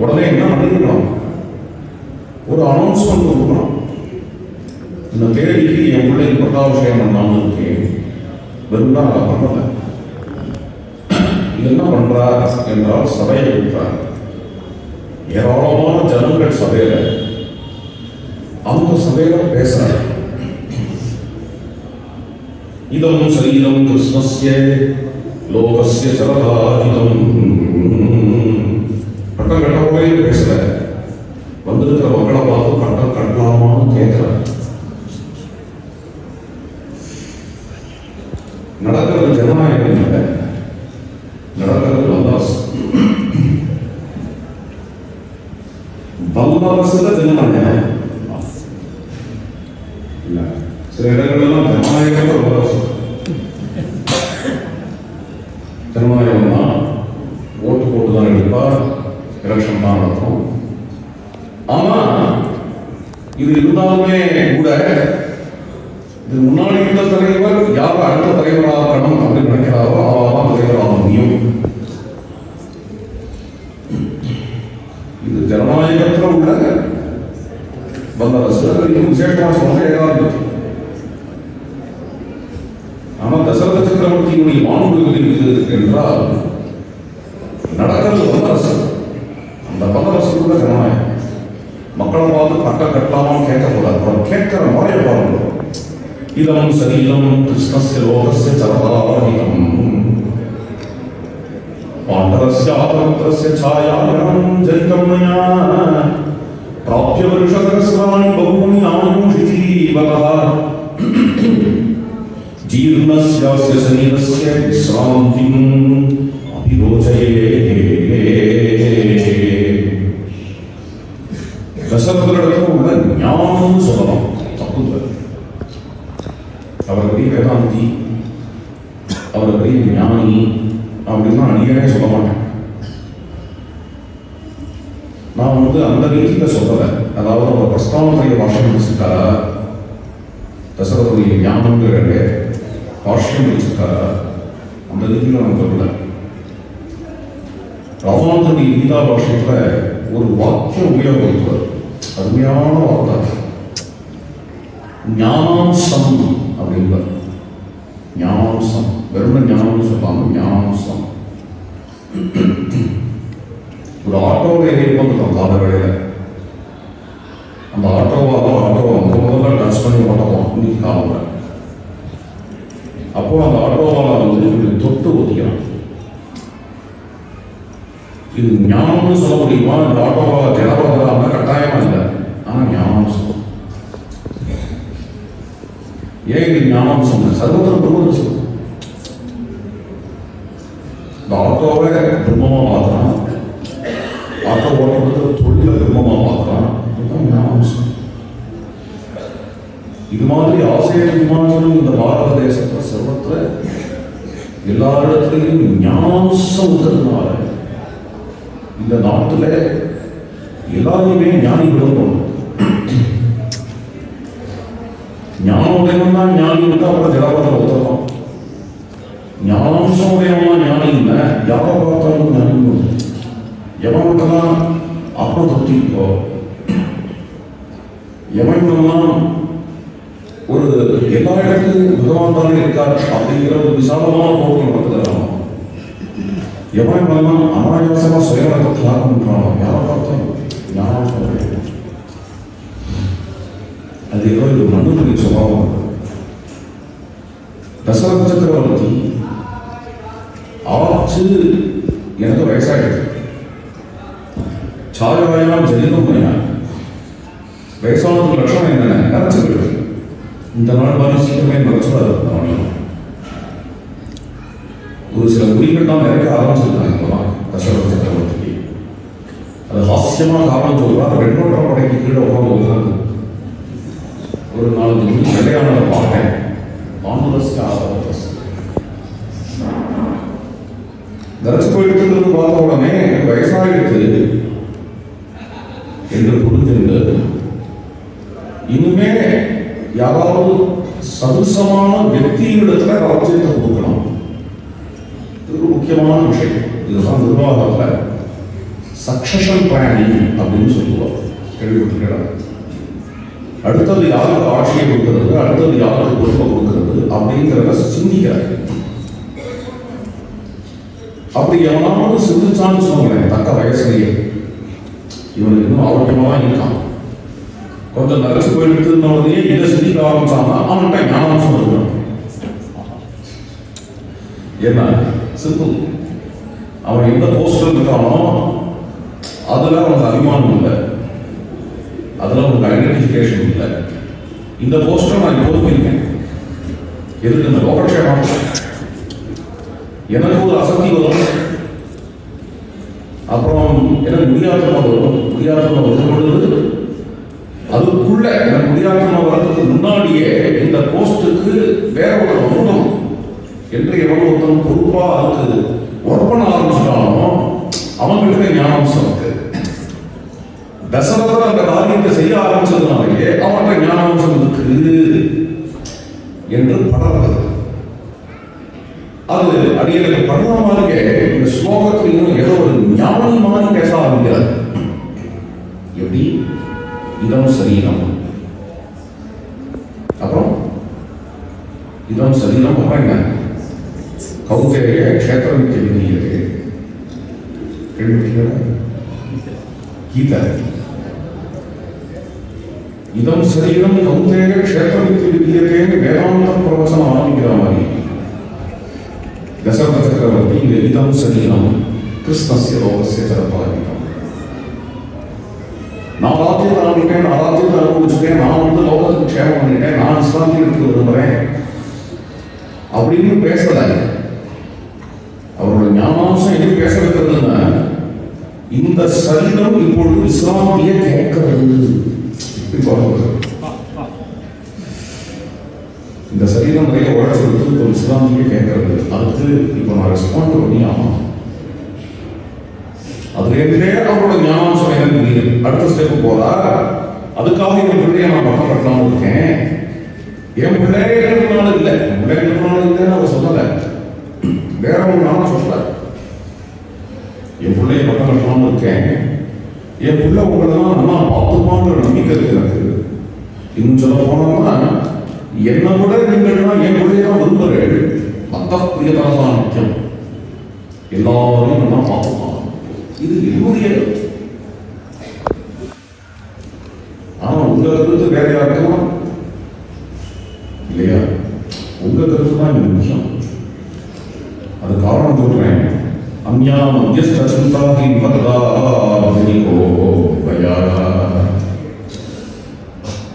உடனே என்ன பண்ணிருக்கலாம் ஒரு அனௌன்ஸ்மெண்ட் கொடுக்கணும். இந்த தேதிக்கு என் பிள்ளைக்கு பட்டாபிஷேகம் பண்ணாமல் இருக்கேன் வெறும் அதை பண்ணல. இது என்ன பண்றார் என்றால் சபையை விட்டார். ஏராளமான ஜனங்கள் சபையில. அந்த சபையில பேசுறாங்க. இதம் சரீரம் கிருஷ்ணஸ்ய லோகஸ்ய சரதாரிதம் கட்டம் கட்ட போய் பேசல. வந்திருக்கிற மக்களை பார்த்து கட்டம் கட்டலாமான்னு கேட்கிறார் நடக்கிறது ஜனநாயகம் இல்லை. நடக்கிறது வல்லாசு வல்லாசுல ஜனநாயகம். சில இடங்கள்லாம் ஜனநாயகம் வல்லாசு ஜனநாயகம் தான் அதிகமாக இருக்கும் நடத்தும் ஆனா இது இருந்தாலுமே கூட இது முன்னாடி இருந்த தலைவர் யார் அடுத்த தலைவராகணும் அப்படின்னு நினைக்கிறாரோ அவன் தலைவராக முடியும். இது ஜனநாயகத்தில் உள்ள வந்த அது இன்னும் விசேஷமாக சொன்ன ஏகாதிபதி ஆனால் தசரத சக்கரவர்த்தியினுடைய மாண்புகளில் இது என்றால் நடக்கிறது வந்த அந்த கூட ஜனநாயகம் மக்களை பார்த்து பட்டம் கட்டலாமான்னு கேட்கக்கூடாது அவர் கேட்கிற முறையை பாருங்க இதம் சரீரம் கிருஷ்ணஸ்ய லோகஸ்ய சரதாரிதம் पाण्डवस्यापरत्रस्य छायाग्रहं जनितं मया प्राप्य वर्षसहस्राणि बहूनि आयुषि जीवतः जीर्णस्यास्य शरीरस्य विश्रान्तिम् अभिरोचये தசரதரிடத்தில் உள்ள ஞானம் சொல்லலாம் தப்பு இல்லை அவர் பெரிய வேதாந்தி அவர் பெரிய ஞானி அப்படின்னு அடிக்கவே சொல்ல மாட்டேன் நான் வந்து அந்த ரீதியில் சொல்லலை அதாவது அவர் பிரஸ்தாவனுடைய பாஷம் வச்சுட்டாரா தசரதுடைய ஞானங்கிற பாஷம் வச்சுட்டாரா அந்த ரீதியில் நான் சொல்லலை ராமானுஜனுடைய கீதா பாஷத்தில் ஒரு வாக்கியம் உபயோகப்படுத்துவார் அருமையான வார்த்தை ஞானாம்சம் அப்படின்பார். ஞானாம்சம் வெறும் ஞானம்னு சொல்லாம ஞானாம்சம் ஒரு ஆட்டோவில் ஏறி நம்ம கால வேளையில் அந்த ஆட்டோவாக ஆட்டோவை முதல்ல டச் பண்ணி ஓட்டலாம் இன்னைக்கு காலம் அப்போ அந்த ஆட்டோவால வந்து தொட்டு ஒதுக்கிறான் இது ஞானம்னு சொல்ல முடியுமா? இந்த ஆட்டோவால கட்டாயம் கட்டாயமா இல்லை? ஆனா ஞானம் சொல்லும் ஏன் இது ஞானம் சொன்ன? சர்வத்திர பிரம்மன் சொல்லும் இந்த ஆட்டோவை பிரம்மமா பார்க்கலாம் ஆட்டோ ஓட்டுறது தொழில பிரம்மமா பார்க்கலாம் இதுதான் ஞானாம்சம் இது மாதிரி ஆசிரியர் விமானம் இந்த பாரத தேசத்துல சர்வத்துல எல்லா இடத்துலையும் ஞானம் இருக்கிறதுனால இந்த நாட்டில் எல்லாரையுமே ஞானிகளும் தோணும் ஞானோதயம் தான் ஞானி வந்து அப்புறம் ஜலபத்தில் ஒத்துக்கலாம் ஞானாம்சம் உடையவன் ஞானி இல்லை யாரை பார்த்தாலும் ஞானி எவன் எவனுக்கெல்லாம் ஆத்ம திருப்தி இருக்கோ எவனுக்கெல்லாம் ஒரு எல்லா இடத்துலையும் பகவான் தானே இருக்கார் அப்படிங்கிற ஒரு விசாலமான போக்கு நடத்துகிறான் எவன் எல்லாம் அனாயாசமா சுயநலத்தை தியாகம் பண்றானோ யாரை பார்த்தாலும் ஞானம் சொல்றேன் அது ஏதோ ஒரு மண்ணுடைய சுபாவம் தசரத சக்கரவர்த்தி ஆச்சு எனக்கு வயசாயிடுச்சு சாயவாயாம் ஜெனிதம் பையன் வயசானதுக்கு லட்சணம் என்னென்ன நினைச்சு இந்த நாள் மாதிரி சீக்கிரமே மறைச்சுடாது அவனையும் ஒரு சில குறிகள்லாம் நிறைய காரணம் சொல்றாங்க இப்போலாம். தசரத சக்கரவர்த்திக்கு. அது ஹாஸ்யமாக காரணம் சொல்றா ரெண்டோட படைக்கு கீழே உட்காந்து ஒரு நாலஞ்சு மணி விளையாட பார்த்தேன். ஆனரஸ்ட் ஆசரஸ் தரிசு போயிட்டு பார்த்த உடனே வயசாகிடுது என்று புரிஞ்சிருந்தது இனிமே யாராவது சதுசமான வியக்தியிடத்துல ராஜ்யத்தை கொடுக்கணும். ஒரு முக்கியமான விஷயம். இதுதான் நிர்வாகத்தில் சக்சஷன் பிளானிங் அப்படின்னு சொல்லுவார் கேள்விப்பட்டிருக்கிறார் அடுத்தது யாருக்கு ஆட்சியை கொடுக்கறது அடுத்தது யாருக்கு பொறுப்பை கொடுக்கறது அப்படிங்கிறத சிந்திக்கிறார். அப்படி எவனாவது சிந்திச்சான்னு சொன்னேன் தக்க வயசுலேயே. இவனுக்கு இன்னும் ஆரோக்கியமாக இருக்கான். கொஞ்சம் நரசு போயிட்டு இருந்தவனையே இதை சிந்திக்க ஆரம்பிச்சான்னா அவன்கிட்ட ஞானம் சொல்லுவான் ஏன்னா சிம்பிள் அவன் எந்த போஸ்டர் இருக்கானோ அதுல அவனுக்கு அபிமானம் இல்லை. அதுல அவனுக்கு ஐடென்டிஃபிகேஷன் இல்லை. இந்த போஸ்டர் நான் இப்போதும் இருக்கேன். எதுக்கு இந்த லோகக்ஷேமம் எனக்கு ஒரு அசக்தி வரும். அப்புறம் எனக்கு முடியாத்தமா வரும். முடியாத்தமா வரும் பொழுது அதுக்குள்ள எனக்கு முடியாத்தமா வர்றதுக்கு முன்னாடியே இந்த போஸ்ட் என்று எவ்வளவு ஒருத்தன் பொறுப்பா அதுக்கு ஒர்க் பண்ண ஆரம்பிச்சிட்டாலும் அவங்களுக்கு ஞானாம்சம் இருக்கு தசரதர் அந்த காரியத்தை செய்ய ஆரம்பிச்சதுனாலேயே அவன்கிட்ட ஞானாம்சம் இருக்கு என்று படர்றது அது அடியனுக்கு படுற மாதிரியே இந்த ஸ்லோகத்திலையும் ஏதோ ஒரு ஞானி மாதிரி பேச ஆரம்பிக்கிறார். எப்படி? இதம் சரீரம். அப்புறம் இதம் சரீரம் அப்புறம் என்ன? கௌதேய க்ஷேத்திரம் தெரிவிக்கிறது கேள்விப்பட்டீங்களா கீதா இதம் சரீரம் கௌதேய க்ஷேத்திரம் தெரிவிக்கிறதேன்னு வேதாந்த பிரவசனம் ஆரம்பிக்கிற மாதிரி தசரத சக்கரவர்த்தி இந்த இதம் சரீரம் கிருஷ்ணஸ்ய லோகஸ்ய சரபாரிகம் நான் ராஜ்யத்தை ஆரம்பிட்டேன் நான் ராஜ்யத்தை அனுபவிச்சுட்டேன் நான் வந்து லோகத்துக்கு க்ஷேமம் பண்ணிட்டேன் நான் இஸ்லாமியருக்கு விரும்புகிறேன் அப்படின்னு பேசல அவரோட ஞானாம்சம் எது பேச வைக்கிறதுன்னா இந்த சரீரம் இப்பொழுது இஸ்லாமிய கேட்கிறது இப்படி இந்த சரீரம் நிறைய உழைச்சு கொடுத்து இஸ்லாமிய கேட்கறது அதுக்கு இப்போ நான் ரெஸ்பாண்ட் பண்ணி ஆமா அதுலேருந்தே அவரோட ஞானாம்சம் எனக்கு அடுத்த ஸ்டெப் போறா? அதுக்காக என் பிள்ளைய நான் பக்கம் கட்டணும் இருக்கேன். என் பிள்ளைகளுக்குனால இல்லை. என் பிள்ளைகளுக்குனால இல்லைன்னு அவர் சொல்லலை. வேற ஒரு நானும் சொல்லல என் பிள்ளைய பக்கம் கட்டலாம்னு இருக்கேன். என் பிள்ளை உங்களெல்லாம் நல்லா பார்த்துப்பாங்கிற நம்பிக்கை இருக்கு எனக்கு. இன்னும் சொல்ல போனோம்னா என்னை விட நீங்கள்லாம் என் பிள்ளைய தான் விரும்புகிறேன் மத்த தான் முக்கியம். எல்லாரையும் நல்லா பார்த்துப்பான் இது என்னுடைய ஆனால் உங்க கருத்து வேற யாருக்கலாம்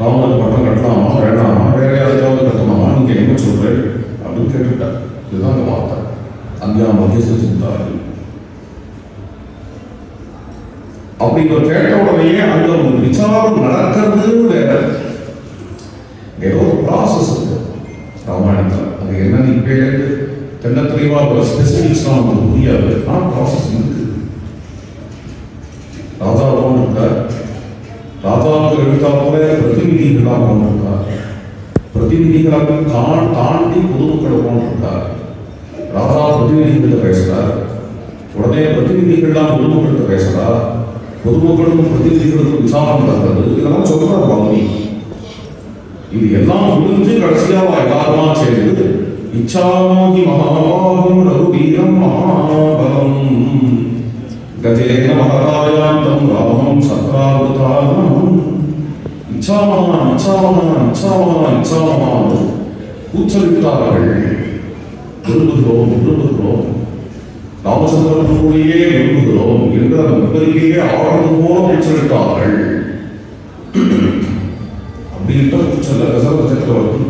ராமனுக்கு பட்டம் கட்டலாமா வேணாமா வேற யாருக்காவது கட்டலாமா? நீங்க என்ன சொல்றேன் அப்படின்னு கேட்டுட்டார் இதுதான் அந்த வார்த்தை. அஞ்ஞான மத்தியஸ்த சிந்தார்கள் அப்படி இவர் கேட்ட உடனே அங்க ஒரு விசாரம் நடக்கிறது வேற ஏதோ ஒரு ப்ராசஸ் இருக்கு. ராமாயணத்தில். அது என்னன்னு இப்ப தென்ன தெளிவா ஒரு ஸ்பெசிபிக்ஸ் நமக்கு புரியாது. ஆனால் ப்ராசஸ் இருக்கு. ராஜா இருக்கார். ராஜாவுக்கு எடுத்தாப்புல பிரதிநிதிகளாக கொண்டிருக்கார் பிரதிநிதிகளாக தான் தாண்டி பொதுமக்களை கொண்டிருக்கார் ராஜா பிரதிநிதிகிட்ட பேசுறார் உடனே பிரதிநிதிகள்லாம் பொதுமக்கள்கிட்ட பேசுறார் பொதுமக்களுக்கும் பிரதிநிதிகளுக்கும் விசாரணை நடக்கிறது. இதெல்லாம் சொல்றாரு வால்மீகி இது எல்லாம் முடிஞ்சு கடைசியா எல்லாருமா சேர்ந்து இச்சாமோகி மகாபாகும் ரகுவீரம் மகாபலம். கஜேன மகராயாந்தம் ராமம் சத்ராவதாரம். இச்சாமகா இச்சாமகா இச்சாமகா இச்சாமகா கூச்சலிட்டார்கள் விரும்புகிறோம் விரும்புகிறோம். ராமச்சந்திரனுடைய விரும்புகிறோம் என்று அந்த முதலிலேயே ஆழ்ந்து போல கூச்சலிட்டார்கள் அப்படின்ட்டு கூச்சல்ல தசரத சக்கரவர்த்தி